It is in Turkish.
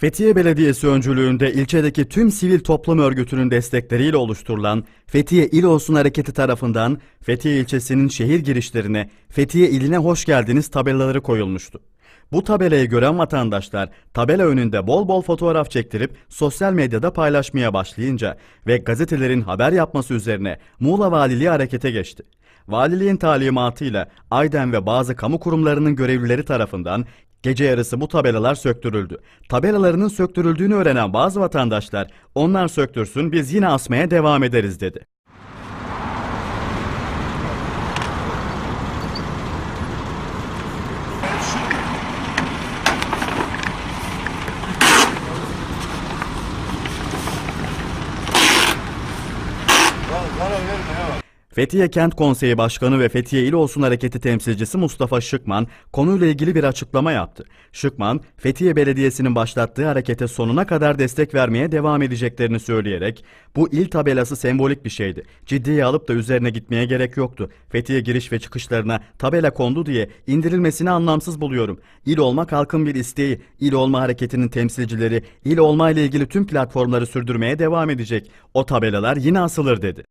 Fethiye Belediyesi öncülüğünde ilçedeki tüm sivil toplum örgütünün destekleriyle oluşturulan Fethiye İl Olsun Hareketi tarafından Fethiye ilçesinin şehir girişlerine Fethiye iline hoş geldiniz tabelaları koyulmuştu. Bu tabelayı gören vatandaşlar tabela önünde bol bol fotoğraf çektirip sosyal medyada paylaşmaya başlayınca ve gazetelerin haber yapması üzerine Muğla Valiliği harekete geçti. Valiliğin talimatıyla Ayden ve bazı kamu kurumlarının görevlileri tarafından gece yarısı bu tabelalar söktürüldü. Tabelalarının söktürüldüğünü öğrenen bazı vatandaşlar onlar söktürsün biz yine asmaya devam ederiz dedi. Fethiye Kent Konseyi Başkanı ve Fethiye İl Olsun Hareketi temsilcisi Mustafa Şıkman konuyla ilgili bir açıklama yaptı. Şıkman, Fethiye Belediyesi'nin başlattığı harekete sonuna kadar destek vermeye devam edeceklerini söyleyerek bu il tabelası sembolik bir şeydi. Ciddiye alıp da üzerine gitmeye gerek yoktu. Fethiye giriş ve çıkışlarına tabela kondu diye indirilmesini anlamsız buluyorum. İl olmak halkın bir isteği. İl olma hareketinin temsilcileri il olma ile ilgili tüm platformları sürdürmeye devam edecek. O tabelalar yine asılır dedi.